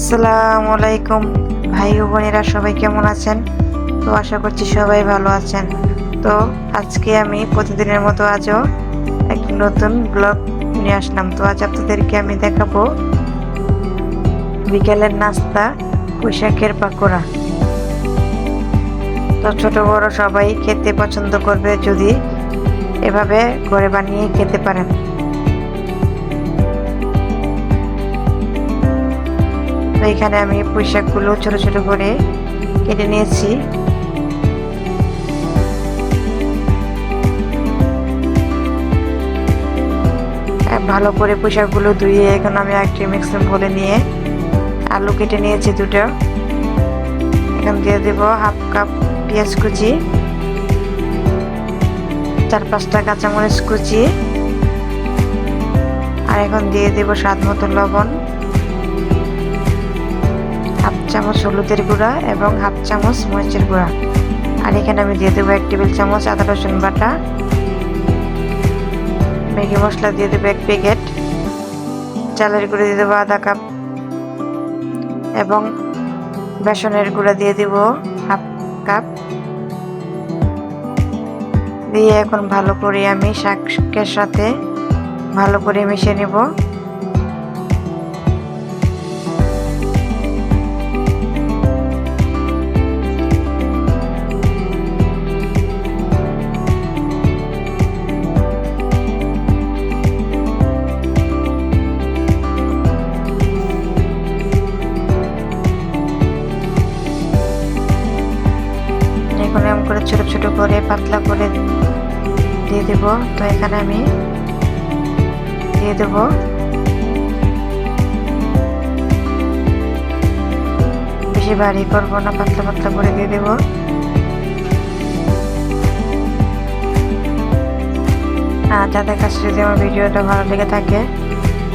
আসসালামু আলাইকুম ভাই ও বোনেরা সবাই কেমন আছেন? তো আশা করছি সবাই ভালো আছেন। তো আজকে আমি প্রতিদিনের মতো আজও এক নতুন ব্লগ নিয়ে আসলাম। তো আজ আপনাদেরকে আমি দেখাবো বিকেলের নাস্তা, পোশাকের পাকোড়া। তো ছোট বড় সবাই খেতে পছন্দ করবে যদি এভাবে ঘরে বানিয়ে খেতে পারেন। তো এখানে আমি পোশাকগুলো ছোট ছোট করে কেটে নিয়েছি। ভালো করে পোশাকগুলো ধুয়ে এখন আমি একটি মিক্সিং বলে নিয়ে আলু কেটে নিয়েছি দুটো। এখন দিয়ে দেব হাফ কাপ পেঁয়াজ কুচি, চার পাঁচটা কাঁচামরিচ কুচি, আর এখন দিয়ে দেব স্বাদ মতো লবণ। চামচ হলুদের গুঁড়া এবং হাফ চামচ মরিচের গুঁড়া। আর এখানে আমি দিয়ে দেবো এক টেবিল চামচ আদা, রসুন বাটা। ম্যাগি মশলা দিয়ে দেবো এক প্যাকেট। চালের গুঁড়ো দিয়ে দেবো আধা কাপ। এবং বেসনের গুঁড়া দিয়ে দিব হাফ কাপ। দিয়ে এখন ভালো করে আমি শাকের সাথে ভালো করে মিশিয়ে নেব। করে, পাতলা করে দিয়ে দেব। তো এখানে আমি দিয়ে দেব। বেশি ভারী করব না, পাতলা পাতলা করে দিয়ে দেব। আর যাদের কাছে যদি আমার ভিডিওটা ভালো লেগে থাকে,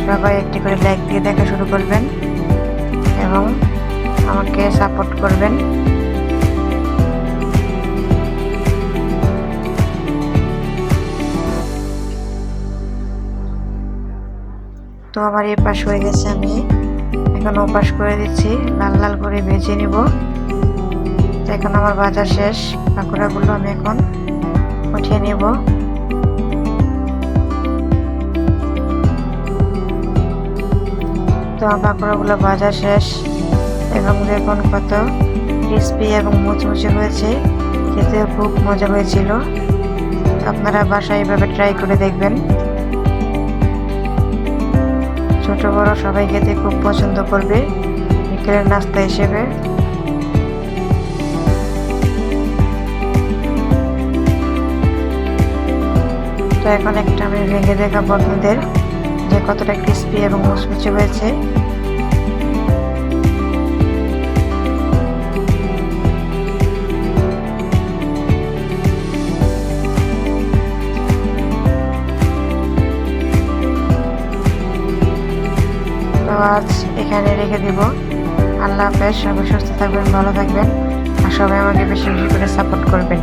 সবাই একটি করে লাইক দিয়ে দেখা শুরু করবেন এবং আমাকে সাপোর্ট করবেন। তো আমার এই পাশ হয়ে গেছে আমি। এখন ও পাশ করে দিচ্ছি। লাল লাল করে ভেজে নিব। তো এখন আমার ভাজা শেষ। পাকোড়াগুলো আমি এখন উঠিয়ে নেব। তো আমার পাকোড়াগুলো ভাজা শেষ। এবং দেখুন কত ক্রিসপি এবং মুচমুচে হয়েছে। খেতে খুব মজা হয়েছিল। আপনারা বাসায় এভাবে ট্রাই করে দেখবেন। ছোট বড় সবাই খেতে খুব পছন্দ করবে। বিকেলের নাস্তা হিসেবে। তো এখন একটা আমি ভেঙে দেখাবো আপনাদের যে কতটা ক্রিস্পি এবং মুচমুচে হয়েছে। আজ এখানে রেখে দিব। আল্লাহ হাফেজ, সবাই সুস্থ থাকবেন, ভালো থাকবেন। আর সবাই আমাকে বেশি বেশি করে সাপোর্ট করবেন।